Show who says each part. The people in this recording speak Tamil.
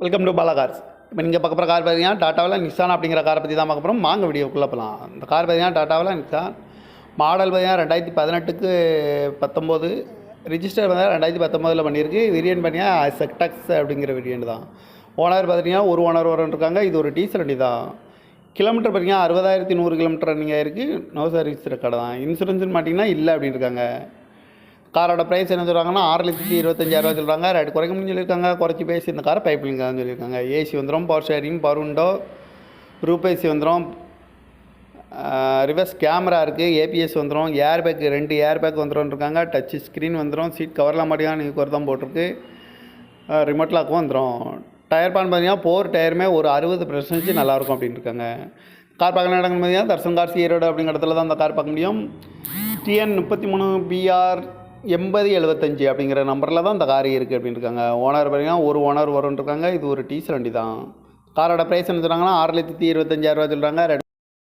Speaker 1: வெல்கம் டு பாலா கார்ஸ் இப்போ நீங்கள் பார்க்க போகிற கார் பார்த்தீங்கன்னா டாட்டாவில் நிசான் அப்படிங்கிற காரை பற்றி தான் பார்க்க போகிறோம் வாங்க வீடியோக்குள்ளே போகலாம் இந்த கார் பார்த்தீங்கன்னா டாட்டாவில் நிசான் மாடல் பார்த்தீங்கன்னா ரெண்டாயிரத்தி பதினெட்டுக்கு பத்தொம்போது. ரிஜிஸ்டர் பார்த்தீங்கன்னா ரெண்டாயிரத்தி பத்தொம்போதில் பண்ணியிருக்கு. வேரியன்ட் பார்த்தீங்கன்னா செக்டக்ஸ் அப்படிங்கிற வேரியன்ட் தான். ஓனர் பார்த்தீங்கன்னா ஒரு ஓனர் வரன் இருக்காங்க இது ஒரு டீசல் வண்டி தான். கிலோமீட்டர் பார்த்தீங்கன்னா அறுபதாயிரத்தி நூறு கிலோமீட்டர் ரன்னிங் இருக்குது நோ சர்வீஸ் கடை தான். இன்சூரன்ஸ்னு மாட்டிங்கன்னா இல்லை அப்படின்னு இருக்காங்க காரோட ப்ரைஸ் என்ன சொல்கிறாங்கன்னா ஆறு லட்சத்தி இருபத்தஞ்சாயிரரூவா சொல்கிறாங்க ரேட் குறைக்க சொல்லியிருக்காங்க. குறைச்சி பேசி இந்த காரை பைப்லிங் லிங்காக சொல்லியிருக்காங்க. ஏசி வந்துடும் power steering power window roof AC வந்துடும் ரிவர்ஸ் கேமரா இருக்குது ஏபிஎஸ் வந்துடும் ஏர் பேக் ரெண்டு ஏர் பேக் வந்துடும் இருக்காங்க. டச் ஸ்க்ரீன் வந்துடும் சீட் கவர்லாம் மாட்டிங்கன்னா நீங்கள் குறை தான் போட்டிருக்கு. ரிமோட் லாக்கும் வந்துடும் டயர் பான் பார்த்தீங்கன்னா போர் டயருமே ஒரு அறுபது பர்சன்டேஜ் நல்லாயிருக்கும் அப்படின்னு இருக்காங்க. கார் பார்க்கலாம் இடங்கள் பார்த்தீங்கன்னா தர்சன் கார்ஸ் ஈரோடு அப்படிங்கிற இடத்துல தான் அந்த கார் பார்க்க முடியும். டிஎன் முப்பத்தி மூணு பிஆர் எண்பது எழுபத்தஞ்சி அப்படிங்கிற நம்பரில் தான் இந்த கார் இருக்குது அப்படின்னு இருக்காங்க ஓனர் பார்த்தீங்கன்னா ஒரு ஓனர் வரும்னு இருக்காங்க இது ஒரு டீசல் வண்டி தான் காரோட ப்ரைஸ் என்ன சொல்கிறாங்கன்னா ஆறு லட்சத்தி இருபத்தஞ்சாயிரரூவா சொல்கிறாங்க